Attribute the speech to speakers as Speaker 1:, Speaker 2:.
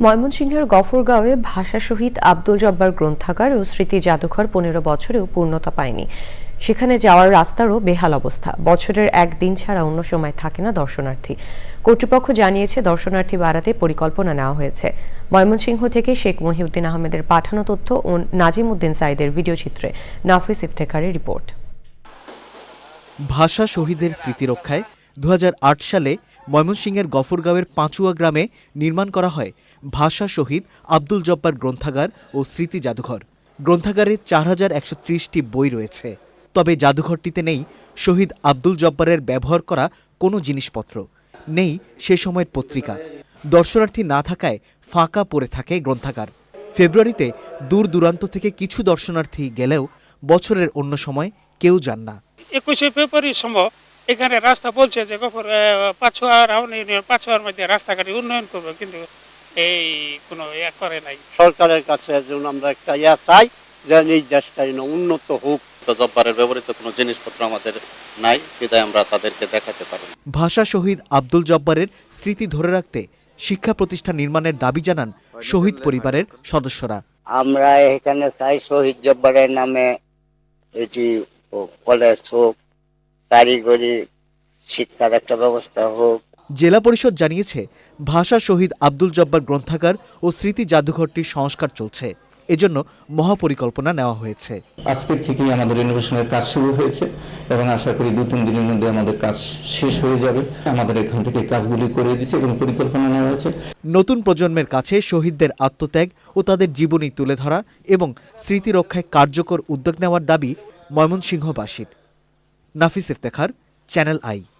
Speaker 1: ময়মনসিংহের গফরগাঁওয়ে ভাষা শহীদ আব্দুল জব্বার গ্রন্থাগার ও স্মৃতি জাদুঘর পনেরো বছরেও পূর্ণতা পায়নি। সেখানে যাওয়ার রাস্তারও বেহাল অবস্থা। বছরের একদিন ছাড়া অন্য সময় থাকে না দর্শনার্থী। কর্তৃপক্ষ জানিয়েছে, দর্শনার্থী বাড়াতে পরিকল্পনা নেওয়া হয়েছে। ময়মনসিংহ থেকে শেখ মহিউদ্দিন আহমেদের পাঠানো তথ্য ও নাজিম উদ্দিন সাইদের ভিডিও চিত্রে নাফিস ইফতেখারের রিপোর্ট।
Speaker 2: ভাষা শহীদের স্মৃতি রক্ষায় দুহাজার আট সালে ময়মনসিংহের গফরগাঁওয়ের পাঁচুয়া গ্রামে নির্মাণ করা হয় ভাষা শহীদ আব্দুল জব্বার গ্রন্থাগার ও স্মৃতি জাদুঘর। গ্রন্থাগারে চার হাজার একশো ত্রিশটি বই রয়েছে। তবে জাদুঘরটিতে নেই শহীদ আব্দুল জব্বারের ব্যবহার করা কোনো জিনিসপত্র। নেই সে সময়ের পত্রিকা। দর্শনার্থী না থাকায় ফাঁকা পড়ে থাকে গ্রন্থাগার। ফেব্রুয়ারিতে দূর দূরান্ত থেকে কিছু দর্শনার্থী গেলেও বছরের অন্য সময় কেউ যান না।
Speaker 3: একুশে ফেব্রুয়ারির সময় এখানে রাস্তা বলছে যে গফর পাঁচশোয়া রাউন ইউনিয়ন পাঁচশোয়ার মধ্যে রাস্তাঘাট উন্নয়ন করবে কিন্তু এই কোনো ইয়া করে নাই।
Speaker 4: সরকারের কাছে যেন আমরা একটা ইয়া চাই যে এই দেশটা যেন উন্নত হোক।
Speaker 5: জব্বারের ব্যবহৃত কোনো জিনিসপত্র আমাদের নাই বিদায় আমরা তাদেরকে দেখাতে পারব না।
Speaker 2: ভাষা শহীদ আব্দুল জব্বারের স্মৃতি ধরে রাখতে শিক্ষা প্রতিষ্ঠান নির্মাণের দাবি জানান শহীদ পরিবারের সদস্যরা।
Speaker 6: আমরা এখানে চাই শহীদ জব্বারের নামে এটি কলেজ হোক কারিগরি শিক্ষার একটা ব্যবস্থা হোক।
Speaker 2: জেলা পরিষদ জানিয়েছে ভাষা শহীদ আব্দুল জব্বার গ্রন্থাগার ও স্মৃতি জাদুঘরটির সংস্কার চলছে। এজন্য মহাপরিকল্পনা নেওয়া হয়েছে।
Speaker 7: আজকের থেকেই আমাদের রিনোভেশনের কাজ শুরু হয়েছে এবং আশা করি দু তিন দিনের মধ্যে আমাদের কাজ শেষ হয়ে যাবে। আমাদের এখান থেকে কাজগুলি করে দিচ্ছে এবং পরিকল্পনা নেওয়া হয়েছে।
Speaker 2: নতুন প্রজন্মের কাছে শহীদদের আত্মত্যাগ ও তাদের জীবনী তুলে ধরা এবং স্মৃতি রক্ষায় কার্যকর উদ্যোগ নেওয়ার দাবি ময়মনসিংহবাসীর। নাফিস ইফতেখার চ্যানেল আই